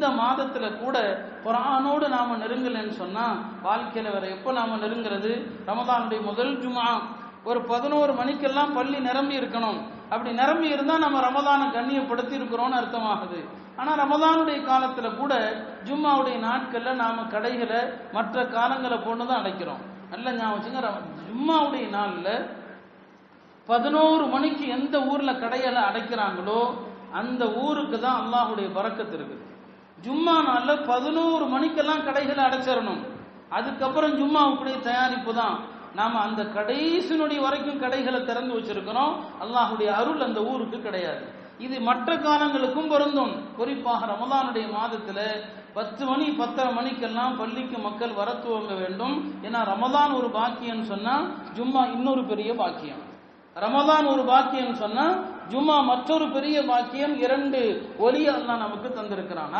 இந்த மாதத்துல கூட குரானோடு நாம நெருங்கலன்னு சொன்னா வாழ்க்கையில வேற எப்போ நாம நெருங்கிறது? ரமதானுடைய முதல் ஜுமா ஒரு பதினோரு மணிக்கெல்லாம் பள்ளி நிரம்பி இருக்கணும். அப்படி நிரம்பி இருந்தா நம்ம ரமதானை கண்ணியப்படுத்தி இருக்கிறோம்னு அர்த்தமாகுது. ஆனா ரமதானுடைய காலத்துல கூட ஜும்மாவுடைய நாட்கள்ல நாம கடைகளை மற்ற காலங்களை போட்டு தான் அடைக்கிறோம். நல்ல ஞாபகம் வச்சுங்க ஜும்மாவுடைய நாள்ல பதினோரு மணிக்கு எந்த ஊர்ல கடைகளை அடைக்கிறாங்களோ அந்த ஊருக்கு தான் அல்லாஹுடைய பறக்கத்து இருக்குது. ஜும்மா நாளில் பதினோரு மணிக்கெல்லாம் கடைகளை அடைச்சிடணும். அதுக்கப்புறம் ஜும்மாவுக்குடைய தயாரிப்பு தான். நாம் அந்த கடைசி நொடி வரைக்கும் கடைகளை திறந்து வச்சிருக்கிறோம். அல்லாஹுடைய அருள் அந்த ஊருக்கு கிடையாது. இது மற்ற காலங்களுக்கும் பொருந்தும். குறிப்பாக ரமலானுடைய மாதத்தில் பத்து மணி பத்தரை மணிக்கெல்லாம் பள்ளிக்கு மக்கள் வர துவங்க வேண்டும். ஏன்னா ரமதான் ஒரு பாக்கியம்னு சொன்னா ஜும்மா இன்னொரு பெரிய பாக்கியம். ரமதான் ஒரு பாக்கியம்னு சொன்னா ஜும்மா மற்றொரு பெரிய பாக்கியம் இரண்டு ஒலி நமக்கு தந்திருக்கிறான்.